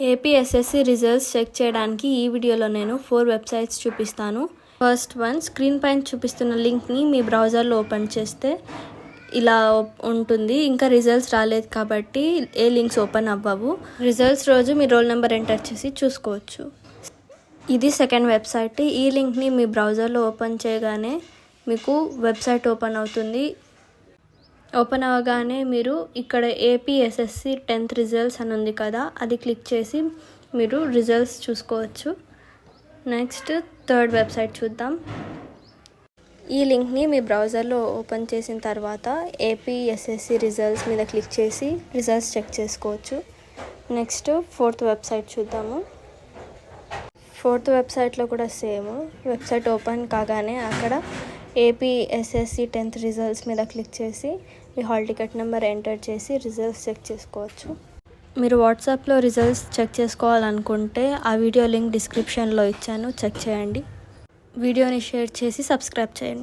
APSSC results check చేయడానికి ఈ వీడియోలో నేను ఫోర్ వెబ్సైట్స్ చూపిస్తాను. ఫస్ట్ వన్ స్క్రీన్ పైన చూపిస్తున్న లింక్ని మీ బ్రౌజర్లో ఓపెన్ చేస్తే ఇలా ఉంటుంది. ఇంకా రిజల్ట్స్ రాలేదు కాబట్టి ఏ లింక్స్ ఓపెన్ అవ్వవు. రిజల్ట్స్ రోజు మీ రోల్ నెంబర్ ఎంటర్ చేసి చూసుకోవచ్చు. ఇది సెకండ్ వెబ్సైట్. ఈ లింక్ని మీ బ్రౌజర్లో ఓపెన్ చేయగానే మీకు వెబ్సైట్ ఓపెన్ అవుతుంది. ఓపెన్ అవ్వగానే మీరు ఇక్కడ ఏపీఎస్ఎస్సి టెన్త్ రిజల్ట్స్ అని ఉంది కదా అది క్లిక్ చేసి మీరు రిజల్ట్స్ చూసుకోవచ్చు. నెక్స్ట్ థర్డ్ వెబ్సైట్ చూద్దాం. ఈ లింక్ని మీ బ్రౌజర్లో ఓపెన్ చేసిన తర్వాత ఏపీఎస్ఎస్సి రిజల్ట్స్ మీద క్లిక్ చేసి రిజల్ట్స్ చెక్ చేసుకోవచ్చు. నెక్స్ట్ ఫోర్త్ వెబ్సైట్ చూద్దాము. ఫోర్త్ వెబ్సైట్లో కూడా సేమ్ వెబ్సైట్ ఓపెన్ కాగానే అక్కడ ఏపీఎస్ఎస్సి టెన్త్ రిజల్ట్స్ మీద క్లిక్ చేసి మీ హాల్ టికెట్ నెంబర్ ఎంటర్ చేసి రిజల్ట్స్ చెక్ చేసుకోవచ్చు. మీరు వాట్సాప్లో రిజల్ట్స్ చెక్ చేసుకోవాలనుకుంటే ఆ వీడియో లింక్ డిస్క్రిప్షన్లో ఇచ్చాను. చెక్ చేయండి. వీడియోని షేర్ చేసి సబ్స్క్రైబ్ చేయండి.